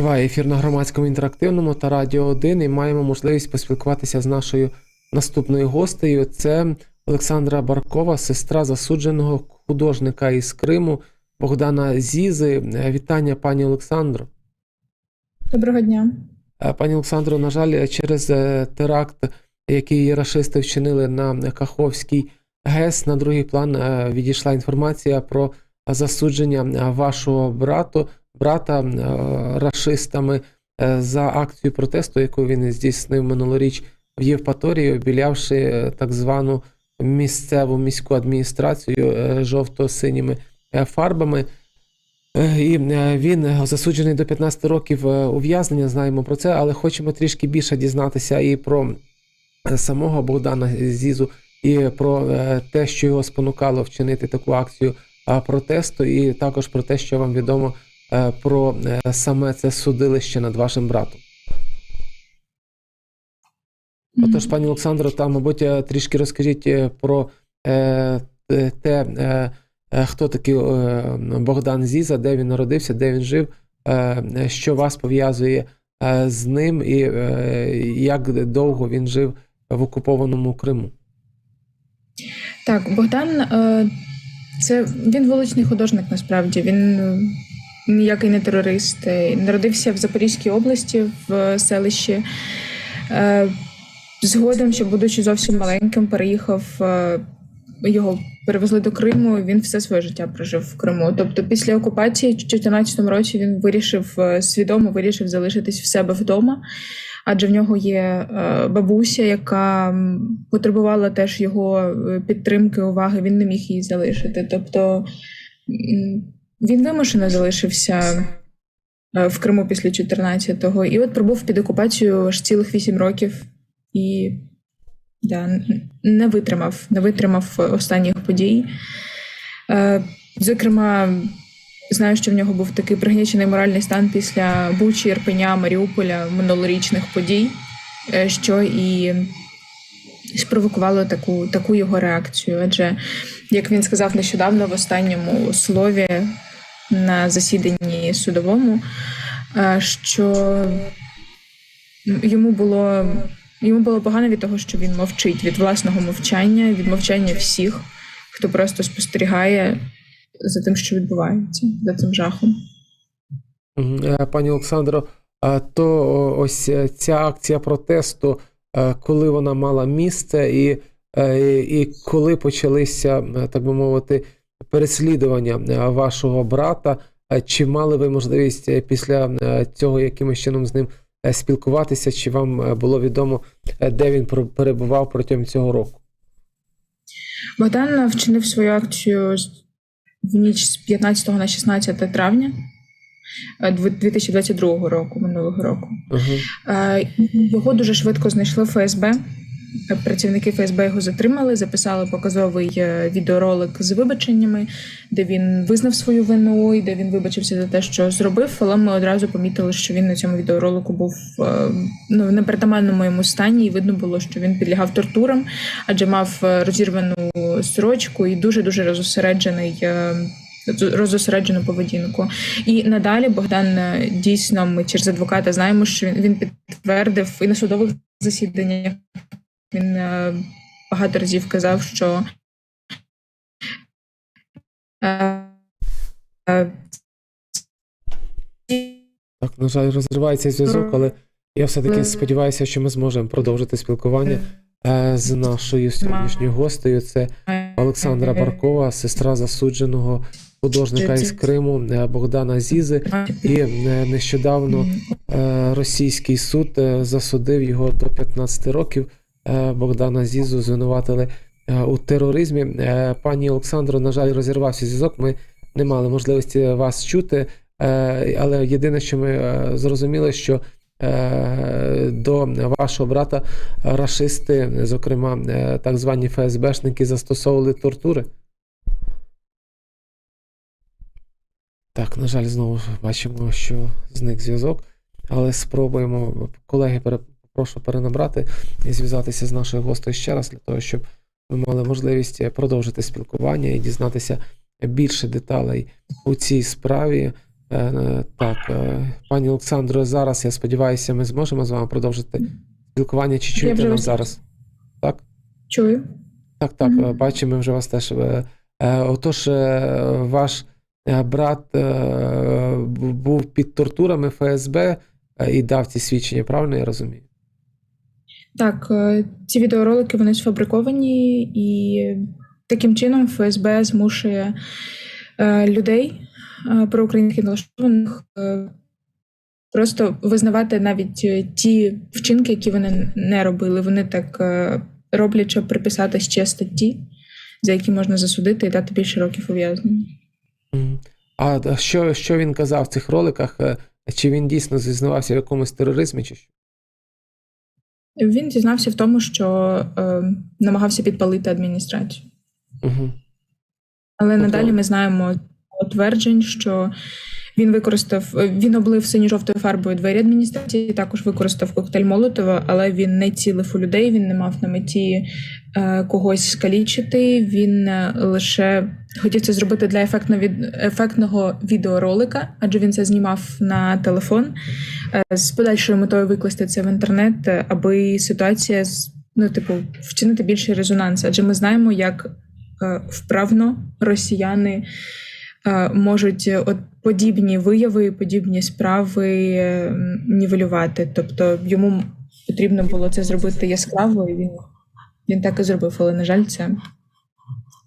Триває ефір на громадському інтерактивному та радіо 1 і маємо можливість поспілкуватися з нашою наступною гостею. Це Олександра Баркова, сестра засудженого художника із Криму Богдана Зізи. Е, Вітання, пані Олександро. Доброго дня. Е, Пані Олександро, на жаль, через е, теракт, який рашисти вчинили на Каховський ГЕС, на другий план відійшла інформація про засудження вашого брату, брата е, рашистами е, за акцію протесту, яку він здійснив минулоріч в Євпаторії, обілявши е, так звану місцеву міську адміністрацію жовто-синіми фарбами. І він засуджений до 15 років ув'язнення, знаємо про це, але хочемо трішки більше дізнатися і про самого Богдана Зізу, і про те, що його спонукало вчинити таку акцію протесту, і також про те, що вам відомо про е, саме це судилище над вашим братом. Отож, пані Олександро, там, мабуть, е, трішки розкажіть е, про е, те- е, е, хто такий е, Богдан Зіза, де він народився, де він жив, е, що вас пов'язує е, з ним, і е, як довго він жив в окупованому Криму. Так, Богдан е, це він вуличний художник. Насправді він е, ніякий не терорист. Е, Народився в Запорізькій області в селищі. Е, Згодом, що будучи зовсім маленьким, переїхав. е, Його перевезли до Криму. Він все своє життя прожив в Криму. Тобто, після окупації, в 2014 році він вирішив е, свідомо вирішив залишитись в себе вдома, адже в нього є е, бабуся, яка потребувала теж його е, підтримки, уваги. Він не міг її залишити. Тобто він вимушено залишився е, в Криму після 14-го. І от пробув під окупацією аж цілих 8 років і да, не витримав, не витримав останніх подій. Е, Зокрема, знаю, що в нього був такий пригнічений моральний стан після Бучі, Ірпеня, Маріуполя, минулорічних подій, е, що і спровокувало таку, таку його реакцію. Адже, як він сказав нещодавно в останньому слові на засіданні судовому, е, що йому було Йому було погано від того, що він мовчить від власного мовчання, від мовчання всіх, хто просто спостерігає за тим, що відбувається, за цим жахом. Е, Пані Олександро, то ось е, ця акція протесту, коли вона мала місце, і, і коли почалися, так би мовити, переслідування е, вашого брата, Е, чи мали ви можливість е, після цього якимось чином з ним спілкуватися, чи вам було відомо, де він перебував протягом цього року? Богдан вчинив свою акцію в ніч з 15 на 16 травня е, 2022 року, минулого року. Е, Його дуже швидко знайшли ФСБ. Працівники ФСБ його затримали, записали показовий е, відеоролик з вибаченнями, де він визнав свою вину і де він вибачився за те, що зробив. Але ми одразу помітили, що він на цьому відеоролику був е, ну, в непритаманному йому стані, і видно було, що він підлягав тортурам, адже мав е, розірвану сорочку і дуже дуже розосереджений. Розосереджену поведінку, і надалі Богдан дійсно ми через адвоката знаємо, що він підтвердив і на судових засіданнях. Він е, багато разів казав, що е, е, Так, на жаль, розривається зв'язок, але я все-таки сподіваюся, що ми зможемо продовжити спілкування з нашою сьогоднішньою гостею. Це Олександра Баркова, сестра засудженого художника із Криму Богдана Зізи. І нещодавно російський суд засудив його до 15 років. Е, Богдана Зізу звинуватили е, у тероризмі. Е, Пані Олександро, на жаль, розірвався зв'язок. Ми не мали можливості вас чути. Але єдине, що ми зрозуміли, що до вашого брата рашисти, зокрема так звані ФСБшники, застосовували тортури. Так, на жаль, знову бачимо, що зник зв'язок, але спробуємо, колеги, прошу перенабрати і зв'язатися з нашою гостею ще раз, для того, щоб ми мали можливість продовжити спілкування і дізнатися більше деталей у цій справі. е, так, е, пані Олександро, зараз я сподіваюся, ми зможемо з вами продовжити спілкування. Чи чуєте нас зараз? Так? Чую. Так, так, Мгм. е, бачимо, вже вас теж. е, е, Отож, е, ваш е, брат е, був під тортурами ФСБ е, і дав ці свідчення, правильно я розумію? Так, е, ці відеоролики вони сфабриковані, і таким чином ФСБ змушує е, людей е, проукраїнських налаштованих просто визнавати навіть ті вчинки, які вони не робили. Вони так роблять, щоб приписати ще статті, за які можна засудити і дати більше років ув'язнення. А що, що він казав в цих роликах? Чи він дійсно зізнавався в якомусь тероризмі, чи що? Він дізнався в тому, що е, намагався підпалити адміністрацію. Угу. Але Тобто- надалі ми знаємо тверджень, що він використав він облив синьо-жовтою фарбою двері адміністрації, також використав коктейль Молотова, але він не цілив у людей. Він не мав на меті е, когось скалічити. Він е, лише хотів це зробити для ефектно від ефектного відеоролика, адже він це знімав на телефон е, з подальшою метою викласти це в інтернет, е, аби ситуація з ну, типу, вчинити більший резонанс. Адже ми знаємо, як е, вправно росіяни е, можуть е, от подібні вияви, подібні справи нівелювати. Тобто йому потрібно було це зробити яскраво, і він, він так і зробив. Але, на жаль, це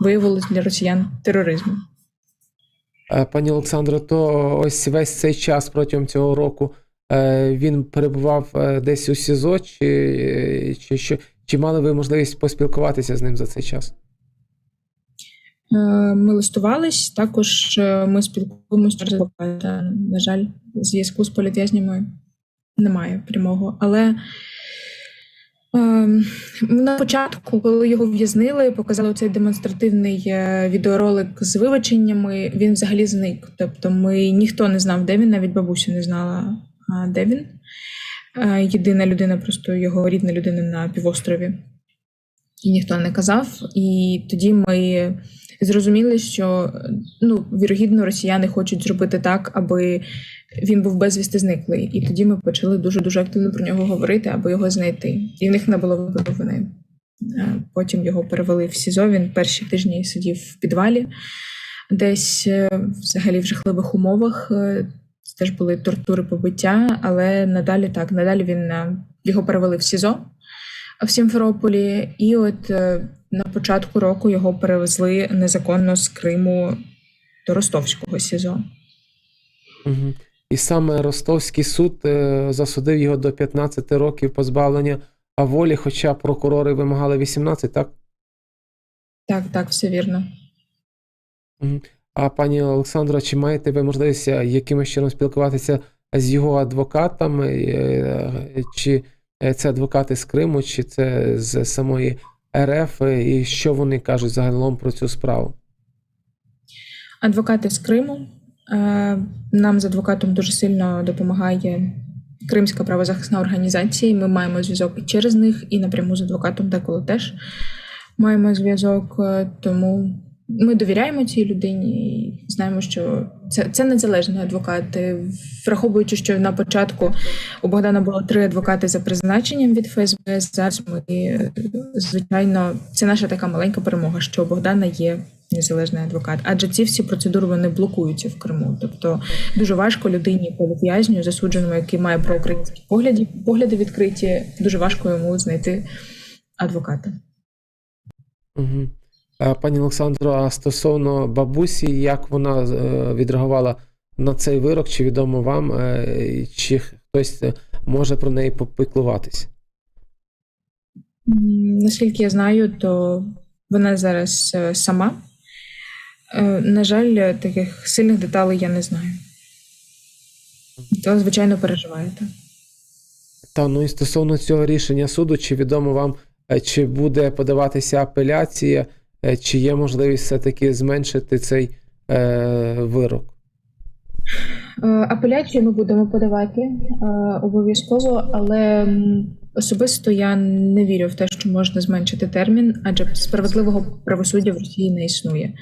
виявилось для росіян тероризмом. Е, Пані Олександро, то ось весь цей час протягом цього року е, він перебував е, десь у СІЗО, чи, чи, що, чи мали ви можливість поспілкуватися з ним за цей час? Е, Ми листувались, також е, ми спілкуємося через адвоката. На жаль, зв'язку з політв'язнями немає прямого. Але ем, на початку, коли його в'язнили, показали цей демонстративний е, відеоролик з вибаченнями, він взагалі зник. Тобто ми ніхто не знав, де він, навіть бабуся не знала, де він. Єдина людина, просто його рідна людина на півострові. І ніхто не казав. І тоді ми зрозуміли, що ну, вірогідно, росіяни хочуть зробити так, аби він був безвісти зниклий. І тоді ми почали дуже дуже активно про нього говорити, аби його знайти. І в них не було вини. Е, Потім його перевели в СІЗО. Він перші тижні сидів в підвалі, десь е, взагалі в жахливих умовах. Е, теж були тортури побиття, але надалі так, надалі він його перевели в СІЗО в Сімферополі, і от е, на початку року його перевезли незаконно з Криму до Ростовського СІЗО. Угу. І саме Ростовський суд е, засудив його до 15 років позбавлення волі, хоча прокурори вимагали 18, так? Так, так, все вірно. Мгм. А пані Олександро, чи маєте ви можливість е, якимось чином спілкуватися з його адвокатами? Чи це адвокати з Криму, чи це з самої РФ, е, і що вони кажуть загалом про цю справу? Адвокати з Криму. Е, Нам з адвокатом дуже сильно допомагає Кримська правозахисна організація. Ми маємо зв'язок і через них, і напряму з адвокатом деколи теж маємо зв'язок. Е, Тому ми довіряємо цій людині і знаємо, що це, це незалежний адвокат. Враховуючи, що на початку у Богдана було три адвокати за призначенням від ФСБ. Зараз ми, звичайно, це наша така маленька перемога, що у Богдана є незалежний адвокат. Адже ці всі процедури вони блокуються в Криму. Тобто дуже важко людині політв'язню, засудженому, який має проукраїнські погляди, погляди відкриті, дуже важко йому знайти адвоката. Угу. Пані Олександро, а стосовно бабусі, як вона е, відреагувала на цей вирок, чи відомо вам, е, чи хтось е, може про неї попіклуватись? Наскільки я знаю, то вона зараз е, сама. Е, На жаль, е, таких сильних деталей я не знаю. То, звичайно, переживаєте. Та ну і стосовно цього рішення суду, чи відомо вам, е, чи буде подаватися апеляція, е, чи є можливість все-таки зменшити цей е, вирок? Е, Апеляцію ми будемо подавати е, обов'язково, але особисто я не вірю в те, що можна зменшити термін, адже справедливого правосуддя в Росії не існує.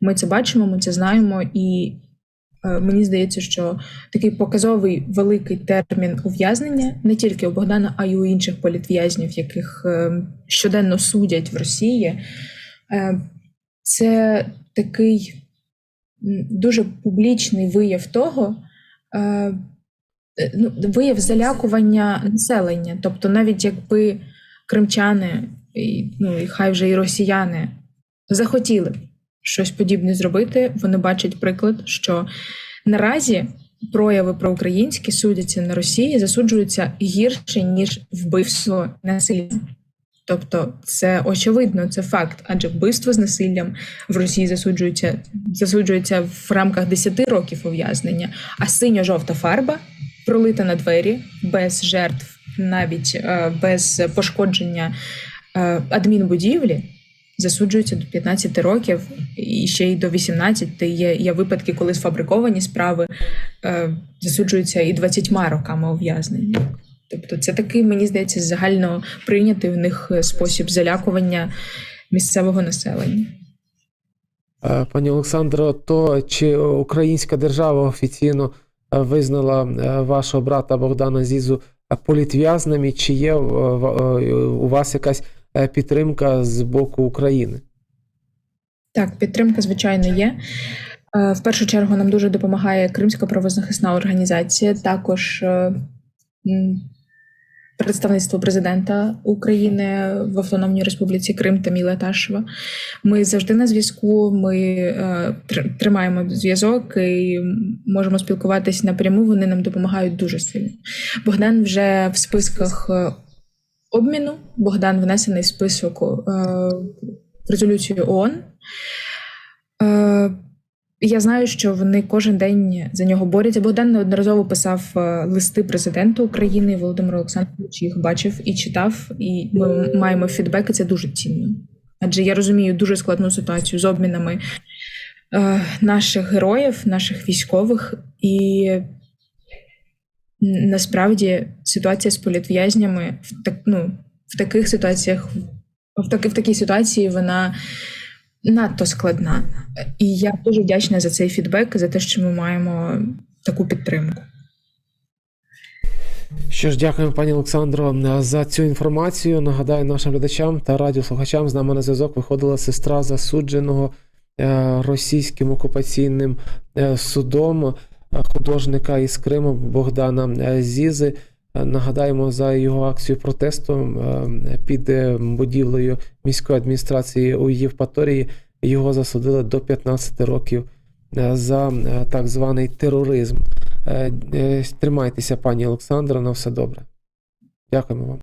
Ми це бачимо, ми це знаємо, і Е, Мені здається, що такий показовий великий термін ув'язнення не тільки у Богдана, а й у інших політв'язнів, яких е, щоденно судять в Росії. Е, Це такий дуже публічний вияв того, е, е, ну, вияв залякування населення. Тобто, навіть якби кримчани, ну і хай вже і росіяни захотіли щось подібне зробити, вони бачать приклад, що наразі прояви проукраїнські судяться на Росії, засуджуються гірше ніж вбивство насилля. Тобто, це очевидно, це факт, адже вбивство з насиллям в Росії засуджується, засуджується в рамках 10 років ув'язнення, а синьо-жовта фарба пролита на двері без жертв, навіть е, без пошкодження е, адмінбудівлі, засуджується до 15 років і ще й до 18. Є, є випадки, коли сфабриковані справи е, засуджуються і 20 роками ув'язнення. Тобто, це такий, мені здається, загально прийнятий в них е, спосіб залякування місцевого населення. Е, Пані Олександро, то чи українська держава офіційно е, визнала вашого брата Богдана Зізу політв'язним, і чи є у вас якась підтримка з боку України? Так, підтримка, звичайно, є. В першу чергу нам дуже допомагає Кримська правозахисна організація, також представництво президента України в Автономній Республіці Крим Таміла Ташева. Ми завжди на зв'язку. Ми е, тримаємо зв'язок і можемо спілкуватися напряму. Вони нам допомагають дуже сильно. Богдан вже в списках е, обміну. Богдан внесений в список е, резолюцію ООН. Е, я знаю, що вони кожен день за нього борються. Богдан неодноразово писав е, листи президенту України Володимир Олександрович їх бачив і читав, і ми маємо фідбек, і це дуже цінно. Адже я розумію дуже складну ситуацію з обмінами е, наших героїв, наших військових, і насправді ситуація з політв'язнями в так, ну, в таких ситуаціях, в, таки, в такій ситуації вона надто складна. І я дуже вдячна за цей фідбек, за те, що ми маємо таку підтримку. Що ж, дякуємо, пані Олександро, за цю інформацію. Нагадаю нашим глядачам та радіослухачам з нами на зв'язок виходила сестра засудженого е, російським окупаційним е, судом е, художника із Криму Богдана Зізи. Е, Нагадаємо за його акцію протесту е, під е, будівлею міської адміністрації у Євпаторії. Його засудили до 15 років за так званий тероризм. Тримайтеся, пані Олександра, на все добре. Дякуємо вам.